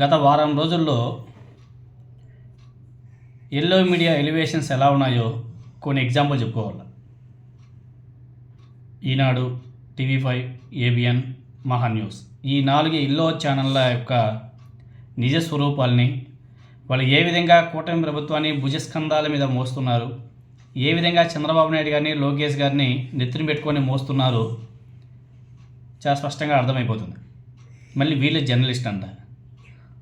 గత వారం రోజుల్లో ఎల్లో మీడియా ఎలివేషన్స్ ఎలా ఉన్నాయో కొన్ని ఎగ్జాంపుల్ చెప్పుకోవాలి. Eenadu TV five ABN Mahaa news ఈ నాలుగు ఇల్లో ఛానళ్ళ యొక్క నిజ స్వరూపాల్ని వాళ్ళు ఏ విధంగా కూటమి ప్రభుత్వాన్ని భుజస్కంధాల మీద మోస్తున్నారు ఏ విధంగా చంద్రబాబు నాయుడు గారిని లోకేష్ గారిని నెత్తిని పెట్టుకొని మోస్తున్నారు చాలా స్పష్టంగా అర్థమైపోతుంది. మళ్ళీ వీళ్ళు జర్నలిస్ట్ అంట.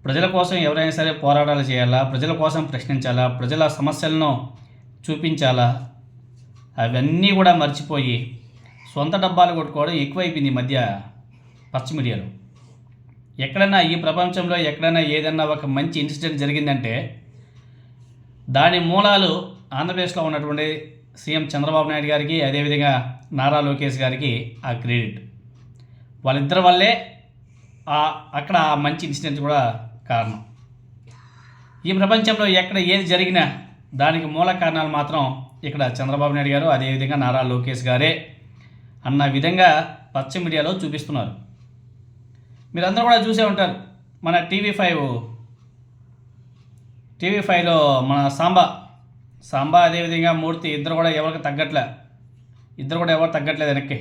ప్రజల కోసం ఎవరైనా సరే పోరాటాలు చేయాలా? ప్రజల కోసం ప్రశ్నించాలా? ప్రజల సమస్యలను చూపించాలా? అవన్నీ కూడా మర్చిపోయి సొంత డబ్బాలు కొట్టుకోవడం ఎక్కువైపోయింది ఈ మధ్య పచ్చి మీడియాలో. ఎక్కడైనా ఈ ప్రపంచంలో ఎక్కడైనా ఏదైనా ఒక మంచి ఇన్సిడెంట్ జరిగిందంటే దాని మూలాలు ఆంధ్రప్రదేశ్లో ఉన్నటువంటి సీఎం చంద్రబాబు నాయుడు గారికి అదేవిధంగా నారా లోకేష్ గారికి ఆ క్రెడిట్. వాళ్ళిద్దరి వల్లే ఆ అక్కడ ఆ మంచి ఇన్సిడెంట్ కూడా కారణం. ఈ ప్రపంచంలో ఎక్కడ ఏది జరిగినా దానికి మూల కారణాలు మాత్రం ఇక్కడ చంద్రబాబు నాయుడు గారు అదేవిధంగా నారా లోకేష్ గారే అన్న విధంగా పచ్చ మీడియాలో చూపిస్తున్నారు. మీరందరూ కూడా చూసే ఉంటారు. మన టీవీ ఫైవ్ టీవీ ఫైవ్లో మన సాంబా సాంబా అదేవిధంగా మూర్తి ఇద్దరు కూడా ఎవరికి తగ్గట్లే ఇద్దరు కూడా ఎవరు తగ్గట్లేదు వెనక్కి.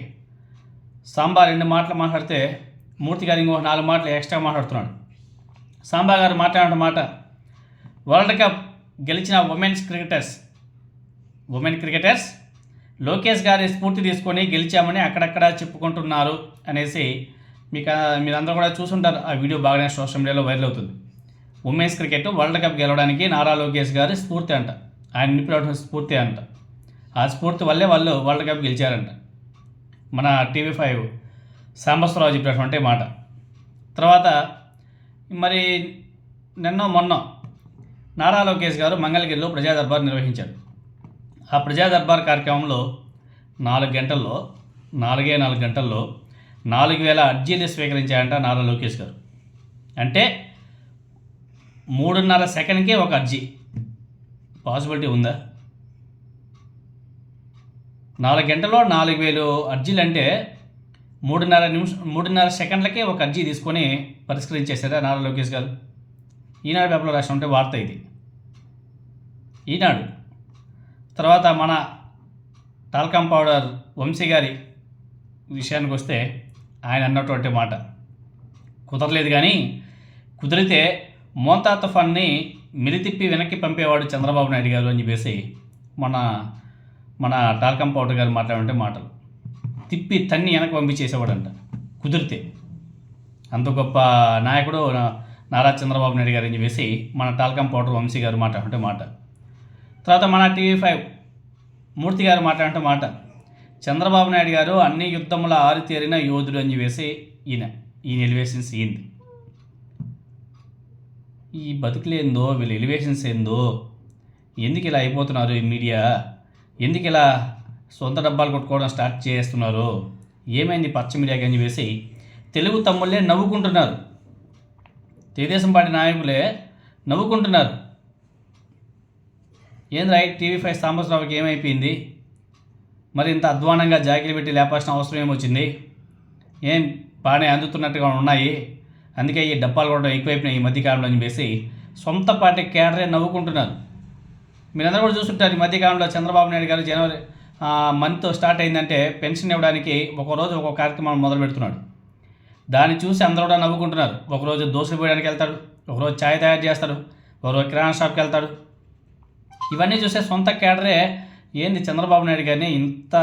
సాంబా రెండు మాటలు మాట్లాడితే మూర్తి గారు ఇంకో నాలుగు మాటలు ఎక్స్ట్రా మాట్లాడుతున్నాడు. సాంబా గారు మాట్లాడిన మాట వరల్డ్ కప్ గెలిచిన women's cricketers women cricketers Lokesh గారి స్ఫూర్తి తీసుకొని గెలిచామని అక్కడక్కడ చెప్పుకుంటున్నారు అనేసి మీకు మీరందరూ కూడా చూసుంటారు. ఆ వీడియో బాగానే సోషల్ మీడియాలో వైరల్ అవుతుంది. ఉమెన్స్ క్రికెట్ వరల్డ్ కప్ గెలవడానికి నారా లోకేష్ గారి స్ఫూర్తి అంట. ఆయన నింపిన స్ఫూర్తి అంట. ఆ స్ఫూర్తి వల్లే వాళ్ళు వరల్డ్ కప్ గెలిచారంట. మన టీవీ ఫైవ్ సాంబశ్వరరావు చెప్పినటువంటి మాట. తర్వాత మరి నిన్న మొన్న నారా లోకేష్ గారు మంగళగిరిలో ప్రజా దర్బార్ నిర్వహించారు. ఆ ప్రజా దర్బార్ కార్యక్రమంలో నాలుగు గంటల్లో నాలుగే నాలుగు గంటల్లో నాలుగు వేల అర్జీలు స్వీకరించారంట నారా లోకేష్ గారు. అంటే మూడున్నర సెకండ్కే ఒక అర్జీ. పాసిబిలిటీ ఉందా? నాలుగు గంటల్లో నాలుగు వేలు అర్జీలు అంటే మూడున్నర నిమిషం మూడున్నర సెకండ్లకే ఒక అర్జీ తీసుకొని పరిష్కరించేశారా నారా లోకేష్ గారు? ఈనాడు పేపర్లో రాసిన ఉంటే వార్త ఇది. ఈనాడు. తర్వాత మన టాల్కమ్ పౌడర్ వంశీ గారి విషయానికి వస్తే ఆయన అన్నటువంటి మాట. కుదరలేదు కానీ కుదిరితే మోంతా తుఫాన్ని మిలితిప్పి వెనక్కి పంపేవాడు చంద్రబాబు నాయుడు గారు అని చెప్పేసి మన మన టాల్కమ్ పౌడర్ గారు మాట్లాడే మాటలు. తిప్పి తన్ని వెనక పంపించేసేవాడంట. కుదిరితే. అంత గొప్ప నాయకుడు నారా చంద్రబాబు నాయుడు గారు అని చెప్పేసి మన టాల్కమ్ పౌడర్ వంశీ గారు మాట్లాడుతుంటే మాట. తర్వాత మన టీవీ ఫైవ్ మూర్తి గారు మాట్లాడుతూ మాట. చంద్రబాబు నాయుడు గారు అన్ని యుద్ధముల ఆరితేరిన యోధుడు అని చెప్పేసి ఈయన ఈయన ఎలివేషన్స్ ఏంది ఈ బతుకులేందో వీళ్ళ ఎలివేషన్స్ ఏందో ఎందుకు ఇలా అయిపోతున్నారు ఈ మీడియా? ఎందుకు ఇలా సొంత డబ్బాలు కొట్టుకోవడం స్టార్ట్ చేస్తున్నారు. ఏమైంది పచ్చ మీడియాకి అని చెప్పేసి తెలుగు తమ్ముళ్ళే నవ్వుకుంటున్నారు. తెలుగుదేశం పార్టీ నాయకులే నవ్వుకుంటున్నారు. ఏంది రైట్? టీవీ ఫైవ్ సాంబశ్రావుకి ఏమైపోయింది? మరి ఇంత అధ్వానంగా జాకీలు పెట్టి లేపాల్సిన అవసరం ఏమొచ్చింది? ఏం బాగానే అందుతున్నట్టుగా ఉన్నాయి. అందుకే ఈ డబ్బాలు కొట్టడం ఎక్కువైపోయినాయి ఈ మధ్యకాలంలో అని చెప్పేసి సొంత పార్టీ కేడరే నవ్వుకుంటున్నారు. మీరందరూ కూడా చూస్తుంటారు ఈ మధ్యకాలంలో Chandrababu Naidu garu January month start అయిందంటే పెన్షన్ ఇవ్వడానికి ఒకరోజు ఒక కార్యక్రమం మొదలు పెడుతున్నాడు. దాన్ని చూసి అందరూ కూడా నవ్వుకుంటున్నారు. ఒకరోజు దోశలు పోయడానికి వెళ్తాడు. ఒకరోజు ఛాయ్ తయారు చేస్తాడు. ఒకరోజు కిరాణా షాప్కి వెళ్తాడు. ఇవన్నీ చూస్తే సొంత కేడరే ఏంది చంద్రబాబు నాయుడు గారిని ఇంత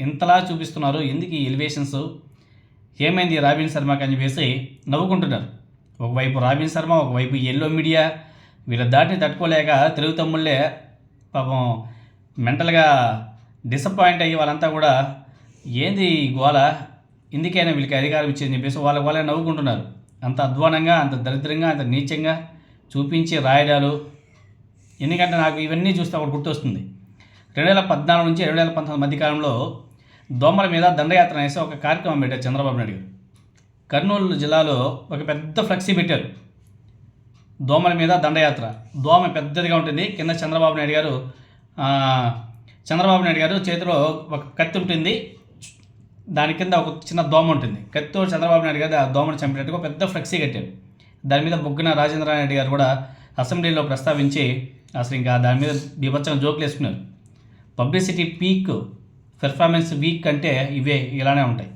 ఇంతలా చూపిస్తున్నారు? ఎందుకు ఈ ఎలివేషన్స్? ఏమైంది రాబిన్ శర్మకి అని చెప్పేసి నవ్వుకుంటున్నారు. ఒకవైపు రాబిన్ శర్మ ఒకవైపు ఎల్లో మీడియా వీళ్ళ దాటిని తట్టుకోలేక తెలుగు తమ్ముళ్ళే పాపం మెంటల్గా డిసప్పాయింట్ అయ్యి వాళ్ళంతా కూడా ఏంది ఈ గోల? ఇందుకైనా వీళ్ళకి అధికారం ఇచ్చిందని చెప్పేసి వాళ్ళ వాళ్ళే నవ్వుకుంటున్నారు. అంత అధ్వానంగా అంత దరిద్రంగా అంత నీచంగా చూపించి రాయడాలు. ఎందుకంటే నాకు ఇవన్నీ చూస్తే ఒకటి గుర్తొస్తుంది. రెండు వేల పద్నాలుగు నుంచి రెండు వేల పంతొమ్మిది మధ్య కాలంలో దోమల మీద దండయాత్ర అనేసి ఒక కార్యక్రమం పెట్టారు చంద్రబాబు నాయుడు గారు. కర్నూలు జిల్లాలో ఒక పెద్ద ఫ్లెక్సీ పెట్టారు. దోమల మీద దండయాత్ర. దోమ పెద్దదిగా ఉంటుంది. కింద చంద్రబాబు నాయుడు గారు చంద్రబాబు నాయుడు గారు చేతిలో ఒక కత్తి ఉంటుంది. దాని కింద ఒక చిన్న దోమ ఉంటుంది. కత్తితో చంద్రబాబు నాయుడు గారు ఆ దోమను చంపినట్టుగా పెద్ద ఫ్లెక్సీ కట్టారు. దాని మీద బొగ్గున రాజేంద్ర నాయుడు గారు కూడా అసెంబ్లీలో ప్రస్తావించి అసలు ఇంకా దాని మీద బీభత్సంగా జోకులు వేసుకున్నారు. పబ్లిసిటీ పీక్ పెర్ఫార్మెన్స్ వీక్ అంటే ఇవే ఇలానే ఉంటాయి.